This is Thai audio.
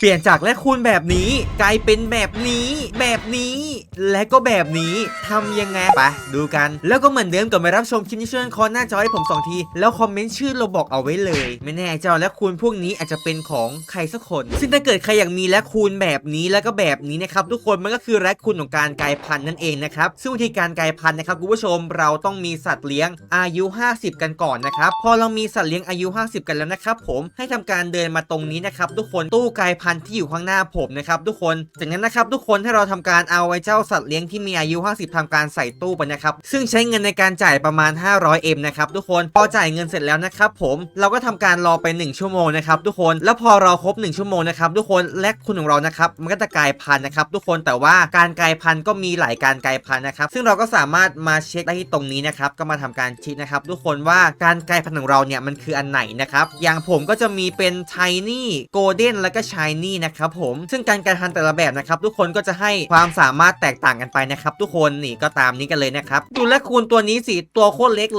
เปลี่ยนจากและคูณแบบนี้กลายเป็นแบบนี้ แบบนี้ และก็แบบนี้ทำยังไงไปดูกัน แล้วก็เหมือนเดิมกับมารับชมคลิปนี้ช่วยคอนหน้าจอให้ผมสองที แล้วคอมเมนต์ชื่อเราบอกเอาไว้เลย ไม่แน่เจ้าและคูณพวกนี้อาจจะเป็นของใครสักคน ซึ่งถ้าเกิดใครอยากมีและคูณแบบนี้แล้วก็แบบนี้นะครับทุกคนมันก็คือและคูณของการกลายพันธุ์นั่นเองนะครับซึ่งวิธีการกลายพันธุ์นะครับคุณผู้ชมเราต้องมีสัตว์เลี้ยงอายุ 50 กันก่อนนะครับพอเรามีสัตว์เลี้ยงอายุ 50 กันแล้วนะครับผมให้ทำการเดินมาตรงนี้นะครับทุกคนตู้กลายพันธุ์ที่อยู่ข้างหน้าผมนะครับทุกคนจากนั้นนะครับทุกคนให้เราทำการเอาไอ้เจ้าสัตว์เลี้ยงที่มีอายุ 50ทำการใส่ตู้ไปนะครับซึ่งใช้เงินในการจ่ายประมาณ 500M นะครับทุกคนพอจ่ายเงินเสร็จแล้วนะครับผมเราก็ทำการรอไป 1 ชั่วโมงนะครับทุกคนแล้วพอเราครบ 1 ชั่วโมงนะครับทุกคนและคุณของเรานะครับมันก็จะกลายพันธุ์นะครับทุกคนแต่ว่าการกลายพันธุ์ก็มีหลายการกลายพันธุ์นะครับซึ่งเราก็สามารถมาเช็คได้ที่ตรงนี้นะครับก็มาทำการช็คนะครับทุกคนว่าการกลายพันธุ์ของเราเนี่ยมันคืออันไหนนะครับอย่างผมก็จะมีเป็น Tiny Golden แล้วก็ Shiny นี่นะครับผมซึ่งการกลายพันแต่ละแบบนะครับทุกคนก็จะให้ความสามารถแตกต่างกันไปนะครับทุกคนนี่ก็ตามนี้กันเลยนะครับดูและคูณตัวนี้สิตัวโคตรเล็กเลย